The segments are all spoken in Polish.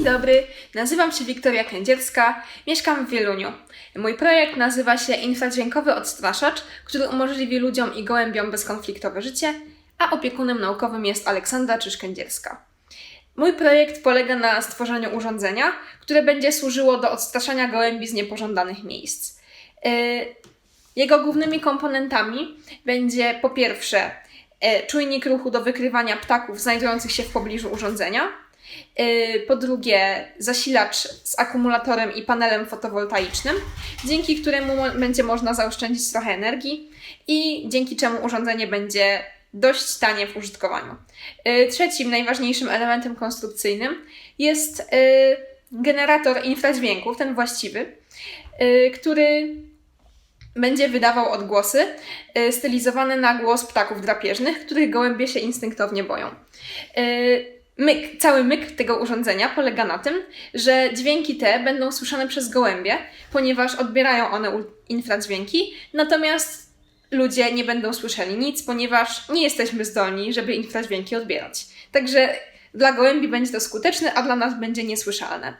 Dzień dobry, nazywam się Wiktoria Kędzierska, mieszkam w Wieluniu. Mój projekt nazywa się Infradźwiękowy Odstraszacz, który umożliwi ludziom i gołębiom bezkonfliktowe życie, a opiekunem naukowym jest Aleksandra Czyż-Kędzierska. Mój projekt polega na stworzeniu urządzenia, które będzie służyło do odstraszania gołębi z niepożądanych miejsc. Yy, Jego głównymi komponentami będzie po pierwsze e, czujnik ruchu do wykrywania ptaków znajdujących się w pobliżu urządzenia, e, po drugie zasilacz z akumulatorem i panelem fotowoltaicznym, dzięki któremu będzie można zaoszczędzić trochę energii i dzięki czemu urządzenie będzie dość tanie w użytkowaniu. E, Trzecim, najważniejszym elementem konstrukcyjnym jest e, generator infradźwięków, ten właściwy, który będzie wydawał odgłosy y, stylizowane na głos ptaków drapieżnych, których gołębie się instynktownie boją. Myk, cały myk tego urządzenia polega na tym, że dźwięki te będą słyszane przez gołębie, ponieważ odbierają one infradźwięki, natomiast ludzie nie będą słyszeli nic, ponieważ nie jesteśmy zdolni, żeby infradźwięki odbierać. Także dla gołębi będzie to skuteczne, a dla nas będzie niesłyszalne.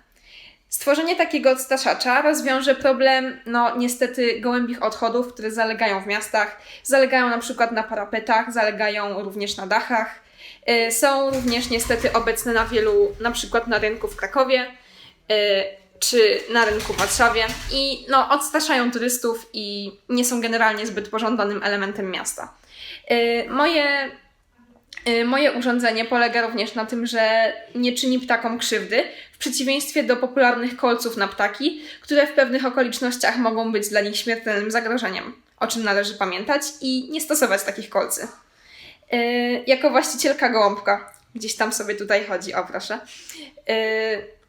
Stworzenie takiego odstraszacza rozwiąże problem, no niestety, gołębich odchodów, które zalegają w miastach. Zalegają na przykład na parapetach, zalegają również na dachach. Y, Są również niestety obecne na wielu, na przykład na rynku w Krakowie y, czy na rynku w Warszawie i no, odstraszają turystów i nie są generalnie zbyt pożądanym elementem miasta. Y, Moje Moje urządzenie polega również na tym, że nie czyni ptakom krzywdy, w przeciwieństwie do popularnych kolców na ptaki, które w pewnych okolicznościach mogą być dla nich śmiertelnym zagrożeniem, o czym należy pamiętać i nie stosować takich kolcy. Y, Jako właścicielka gołąbka, gdzieś tam sobie tutaj chodzi, o proszę, y,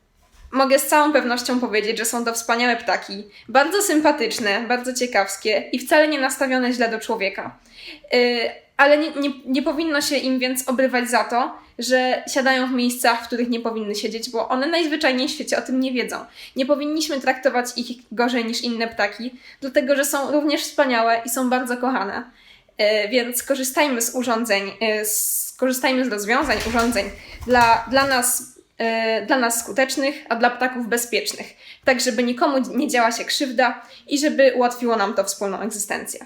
mogę z całą pewnością powiedzieć, że są to wspaniałe ptaki, bardzo sympatyczne, bardzo ciekawskie i wcale nie nastawione źle do człowieka. Y, ale nie, nie, nie powinno się im więc obrywać za to, że siadają w miejscach, w których nie powinny siedzieć, bo one najzwyczajniej w świecie o tym nie wiedzą. Nie powinniśmy traktować ich gorzej niż inne ptaki, dlatego że są również wspaniałe i są bardzo kochane. E, Więc korzystajmy z urządzeń, e, z- rozwiązań, urządzeń dla, dla, nas, e, dla nas skutecznych, a dla ptaków bezpiecznych, tak żeby nikomu nie działa się krzywda i żeby ułatwiło nam to wspólną egzystencję.